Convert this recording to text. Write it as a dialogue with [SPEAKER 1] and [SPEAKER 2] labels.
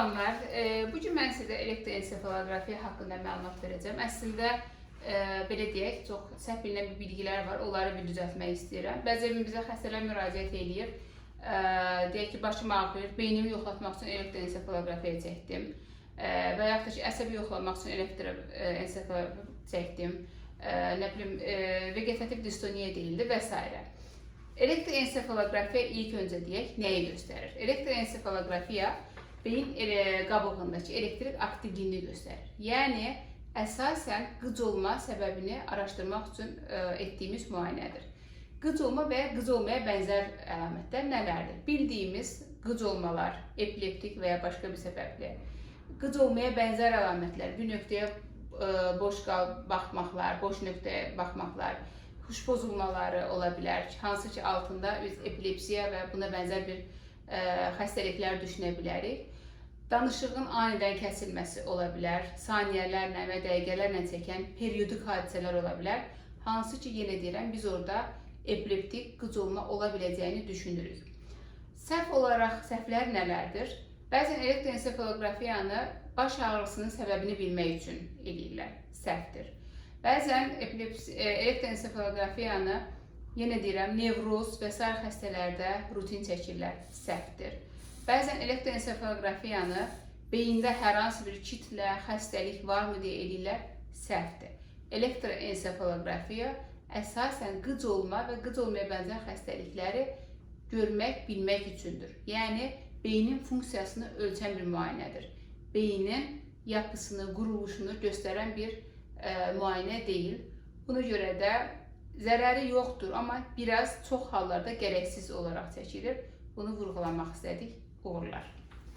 [SPEAKER 1] Salamlar. E, bu gün mən sizə elektroensefalografiya haqqında məlumat verəcəm. Əslində e, belə deyək, çox səhv bilinən bir bilgilər var. Onları bir düzəltmək istəyirəm. Bəzən bizə xəstələr müraciət eləyir. E, deyək ki, başım ağrıyır, beynimi yoxlatmaq üçün elektroensefalografiya çəkdim. Və yaxud da ki, əsəbi yoxlamaq üçün elektroensefalografiya çəkdim. Nə bilim, vegetativ distoniya deyildi və s. Elektroensefalografiya ilk öncə deyək, nəyi göstərir? Elektroensefalografiya beyin ele, qabığındakı elektrik aktivliyini göstərir. Yəni əsasən qıc olma səbəbini araşdırmaq üçün ə, etdiyimiz müayinədir. Qıc olma və qıc olmaya bənzər əlamətlər nələrdir? Bildiyimiz qıc olmalar, epileptik və ya başqa bir səbəblə qıc olmaya bənzər əlamətlər, bir nöqtəyə ə, boş qal baxmaqlar, boş nöqtəyə baxmaqlar, huş pozulmaları ola bilər, hansı ki altında biz epilepsiya və buna bənzər bir xəstəliklər düşünə bilərik. Danışığın anidən kəsilməsi ola bilər, saniyələrlə və dəqiqələrlə çəkən periodik hadisələr ola bilər. Hansı ki, yenə deyirəm, biz orada epileptik qıc olma ola biləcəyini düşünürük. Səhv olaraq səhvlər nələrdir? Bəzən elektroensefalografiyanı baş ağrısının səbəbini bilmək üçün eləyirlər. Səhvdir. Bəzən e, elektroensefalografiyanı yenə deyirəm, nevroz və sair xəstələrdə rutin çəkirlər. Səhvdir. Bəzən elektroensefalografiyanı beyində hər hansı bir kitlə, xəstəlik varmı deyə eləyirlər. Səhvdir. Elektroensefalografiya əsasən qıc olma və qıc olmaya bənzər xəstəlikləri görmək, bilmək üçündür. Yəni beynin funksiyasını ölçən bir müayinədir. Beynin yapısını, quruluşunu göstərən bir ə, müayinə deyil. Buna görə də zərəri yoxdur, amma biraz çox hallarda gərəksiz olaraq çəkilir. Bunu vurğulamaq istədik. Uğurlar.